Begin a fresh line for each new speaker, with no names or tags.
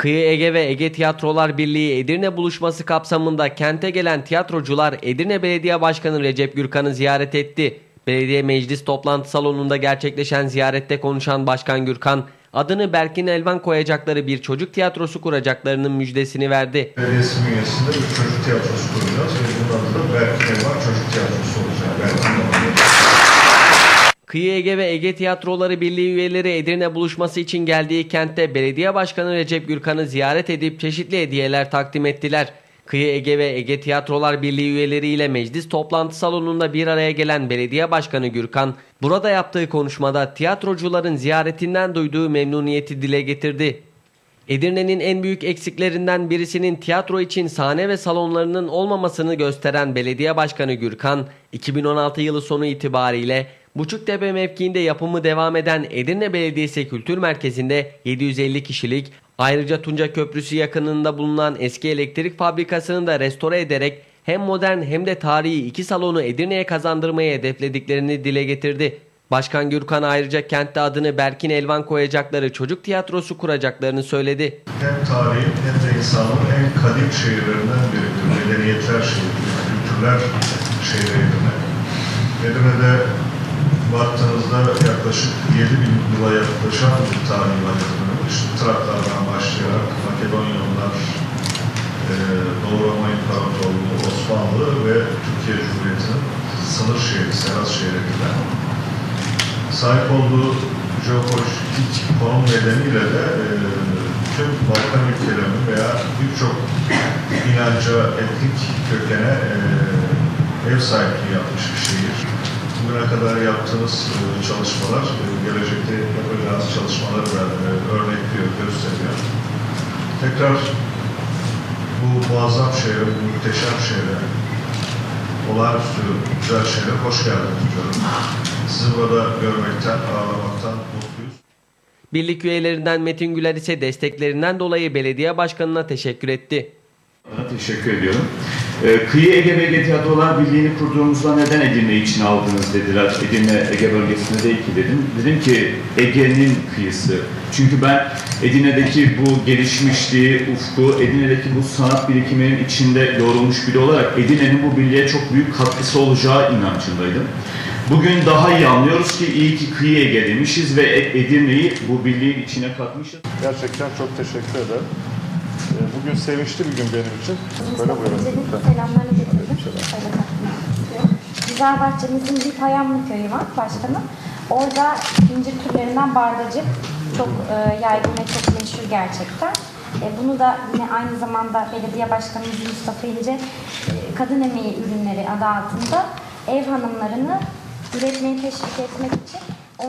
Kıyı Ege ve Ege Tiyatrolar Birliği Edirne buluşması kapsamında kente gelen tiyatrocular Edirne Belediye Başkanı Recep Gürkan'ı ziyaret etti. Belediye meclis toplantı salonunda gerçekleşen ziyarette konuşan Başkan Gürkan, adını Berkin Elvan koyacakları bir çocuk tiyatrosu kuracaklarının müjdesini verdi.
Belediyesi bir çocuk tiyatrosu kuracağız ve bunun adı da Berkin Elvan Çocuk Tiyatrosu olacak. Berkin Elvan.
Kıyı Ege ve Ege Tiyatroları Birliği üyeleri Edirne buluşması için geldiği kentte Belediye Başkanı Recep Gürkan'ı ziyaret edip çeşitli hediyeler takdim ettiler. Kıyı Ege ve Ege Tiyatrolar Birliği üyeleriyle meclis toplantı salonunda bir araya gelen Belediye Başkanı Gürkan, burada yaptığı konuşmada tiyatrocuların ziyaretinden duyduğu memnuniyeti dile getirdi. Edirne'nin en büyük eksiklerinden birisinin tiyatro için sahne ve salonlarının olmamasını gösteren Belediye Başkanı Gürkan, 2016 yılı sonu itibariyle Buçuktepe mevkiinde yapımı devam eden Edirne Belediyesi Kültür Merkezi'nde 750 kişilik, ayrıca Tunca Köprüsü yakınında bulunan eski elektrik fabrikasını da restore ederek hem modern hem de tarihi iki salonu Edirne'ye kazandırmayı hedeflediklerini dile getirdi. Başkan Gürkan ayrıca kentte adını Berkin Elvan koyacakları çocuk tiyatrosu kuracaklarını söyledi.
Hem tarihin hem de insanlığın en kadim şehirlerinden biridir. Medeniyetler şehridir, kültürler şehri Edirne. Edirne'de baktığınızda yaklaşık 7 bin yıla yaklaşan bir tarihi var. İşte Traklardan başlayarak Makedonyalılar, e, Doğu Roma İmparatorluğu, Osmanlı ve Türkiye Cumhuriyeti'nin sınır şehri, Serhat şehri gibi. Sahip olduğu jeopolitik konum nedeniyle de e, tüm Balkan ülkelerinin veya birçok inanca, etnik kökene e, ev sahipliği yapmış bir şehir. Bugüne kadar yaptığınız e, çalışmalar, e, gelecekte yapacağınız çalışmaları e, örnekliyor, gösteriyor. Tekrar bu muazzam şehre, bu muhteşem şehre, olağanüstü güzel şehre hoş geldiniz diyorum. Sizi burada görmekten, ağırlamaktan mutluyuz.
Birlik üyelerinden Metin Güler ise desteklerinden dolayı belediye başkanına teşekkür etti.
Bana teşekkür ediyorum. Ee, Kıyı Ege Ege Tiyatrolar Birliği'ni kurduğumuzda neden Edirne için aldınız dediler. Edirne Ege bölgesinde değil ki dedim. Dedim ki Ege'nin kıyısı. Çünkü ben Edirne'deki bu gelişmişliği, ufku, Edirne'deki bu sanat birikiminin içinde yoğrulmuş biri olarak Edirne'nin bu birliğe çok büyük katkısı olacağı inancındaydım. Bugün daha iyi anlıyoruz ki iyi ki Kıyı Ege demişiz ve Edirne'yi bu birliğin içine katmışız.
Gerçekten çok teşekkür ederim. Bugün sevinçli bir gün benim için. Böyle buyurun.
Selamlarını getirdim. İstiyorum. Güzelbahçemizin bir Payamlı köyü var başkanım. Orada incir türlerinden bardacık çok e, yaygın ve çok meşhur gerçekten. E, bunu da yine aynı zamanda belediye başkanımız Mustafa İnce e, kadın emeği ürünleri adı altında ev hanımlarını üretmeyi teşvik etmek için